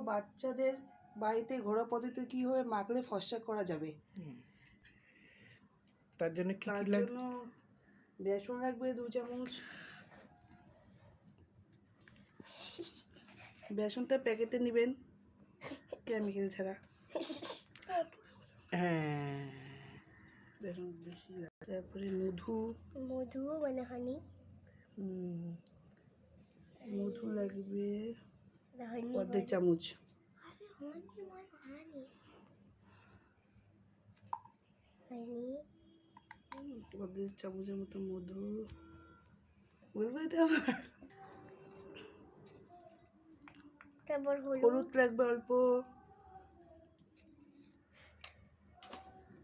বাচ্চাদের বাড়িতে ঘরোয়া পদ্ধতি কীভাবে মাখলে ফসা করা যাবে? তার জন্য কি তার লাগবে জন্য বেসন লাগবে দু চামচ। বেসনটা প্যাকেটে নেবেন কেমিক্যাল ছাড়া। হ্যাঁ। বেসন বেশি লাগবে। তারপরে মধু। মধু মানে হানি হুম, মধু লাগবে। অর্ধেক চামচ হানি মানে হানি হানি অর্ধেক চামচের মতো মধু বলব এটা আবার? তারপর হলুদ হলুদ লাগবে অল্প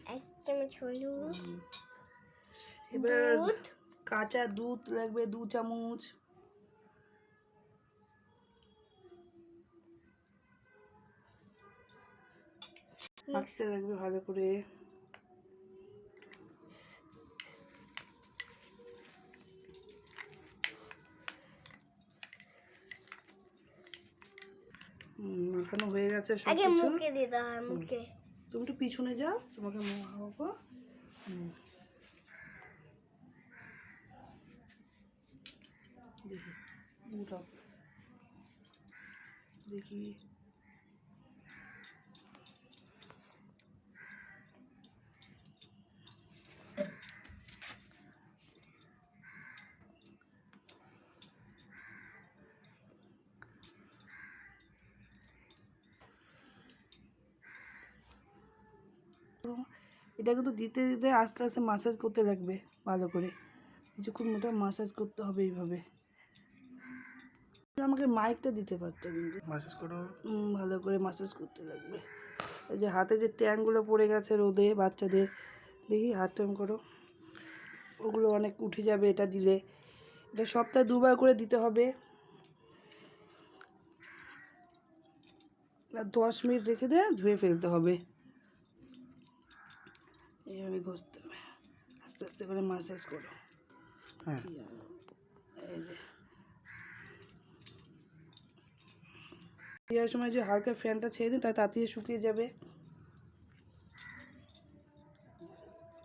এক চামচ হলুদ এবার দুধ কাঁচা দুধ লাগবে দু চামচ মাখতে লাগবে ভালো করে। মাখানো হয়ে গেছে সব আগে মুখে দিতে হয় মুখে। তুমি একটু পিছনে যাও তোমাকে মাখাবো। দেখি দেখি। এটা কিন্তু দিতে দিতে আস্তে আস্তে মাসাজ করতে লাগবে ভালো করে। কিছুক্ষণ মোটা মাসাজ করতে হবে এইভাবে। আমাকে মাইকটা দিতে পারতো কিন্তু। মাসাজ করো। ভালো করে মাসাজ করতে লাগবে। এই যে হাতে যে ট্যাংগুলো পড়ে গেছে রোদে বাচ্চাদের দেখি হাত ট্যাং করো। ওগুলো অনেক উঠে যাবে এটা দিলে। এটা সপ্তাহে দুবার করে দিতে হবে। দশ মিনিট রেখে দিয়ে ধুয়ে ফেলতে হবে। এইভাবে ঘষতে হবে। আস্তে আস্তে করে মাসাজ করো। হ্যাঁ। এই যে। দেওয়ার সময় যে হালকা ফ্যানটা ছেড়ে দিন তাই তাড়াতাড়ি শুকিয়ে যাবে।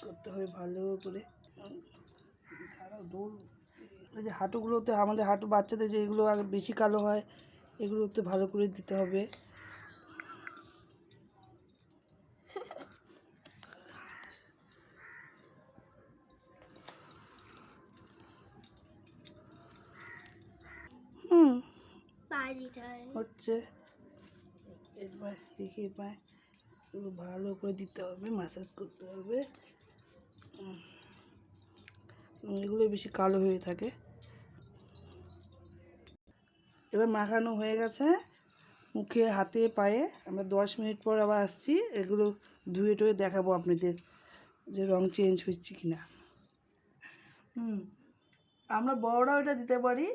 করতে হবে ভালো করে। দৌড়। এই যে হাঁটুগুলোতে আমাদের হাঁটু বাচ্চাদের যেগুলো আগে বেশি কালো হয় এগুলোতে ভালো করে দিতে হবে হুম পা দিতে হয় হচ্ছে। এবার দেখি পায় ভালো করে দিতে হবে মাসাজ করতে হবে। এগুলো বেশি কালো হয়ে থাকে। এবার মাখানো হয়ে গেছে। মুখে, হাতে, পায়ে। আমরা দশ মিনিট পর আবার আসছি। এগুলো ধুয়ে টুয়ে দেখাবো আপনাদের যে রং চেঞ্জ হচ্ছে কি না হুম, আমরা বড়রাও এটা দিতে পারি।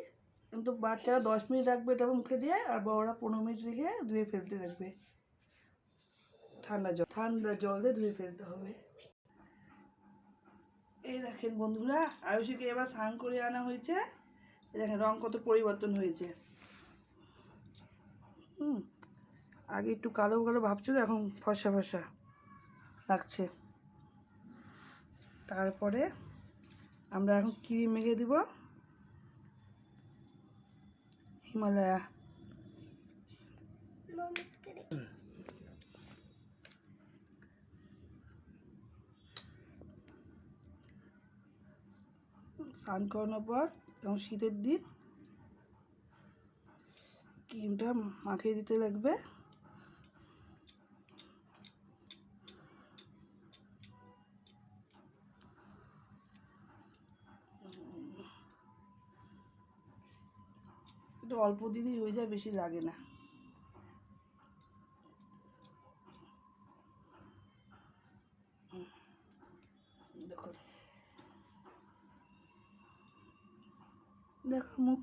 কিন্তু বাচ্চারা দশ মিনিট রাখবে এটা মুখে দিয়ে, আর বড়রা পনেরো মিনিট রেখে ধুয়ে ফেলতে থাকবে ঠান্ডা জল ঠান্ডা জল দিয়ে ধুয়ে ফেলতে হবে। এই দেখেন বন্ধুরা, আয়ুষীকে এবার স্নান করে আনা হয়েছে। দেখেন, রং কত পরিবর্তন হয়েছে। হুম, আগে একটু কালো কালো ভাবছিল, এখন ফসা ফসা লাগছে। তারপরে আমরা এখন ক্রিম মেখে দিব। হিমালয়া স্নান করানোর পর এবং শীতের দিন ক্রিমটা মাখিয়ে দিতে লাগবে। এটা অল্প দিনই হয়ে যায়, বেশি লাগে না। দেখো। মুখ।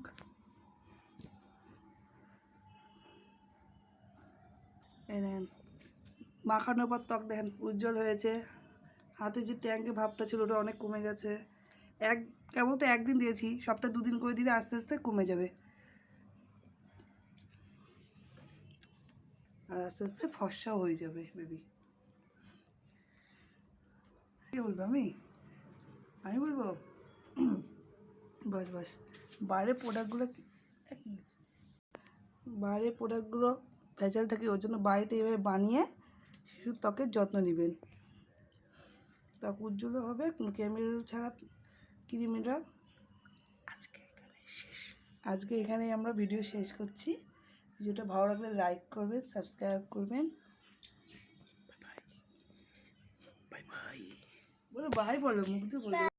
দেখেন, মাখানোর পর ত্বক দেখেন উজ্জ্বল হয়েছে। হাতে যে ট্যাঙ্কে ভাবটা ছিল, ওটা অনেক কমে গেছে। এক কেমন তো একদিন দিয়েছি, সপ্তাহে দুদিন করে দিলে আস্তে আস্তে কমে যাবে। আস্তে আস্তে ফর্সাও হয়ে যাবে বেবি কে বলব আমি? আমি বলব, বাস বাস। বাইরের প্রোডাক্টগুলো বাইরের প্রোডাক্টগুলো ভেজাল থাকে, ওর জন্য বাড়িতে এভাবে বানিয়ে শিশুর ত্বকের যত্ন নেবেন। ত্বক উজ্জ্বল হবে কেমিক্যাল ছাড়া ক্রিমিরা আজকে এখানে শেষ। আজকে এখানে আমরা ভিডিও শেষ করছি। ভিডিওটা ভালো লাগলে লাইক করবেন সাবস্ক্রাইব করবেন। বাই বাই বলো মুখ দিয়ে বলো।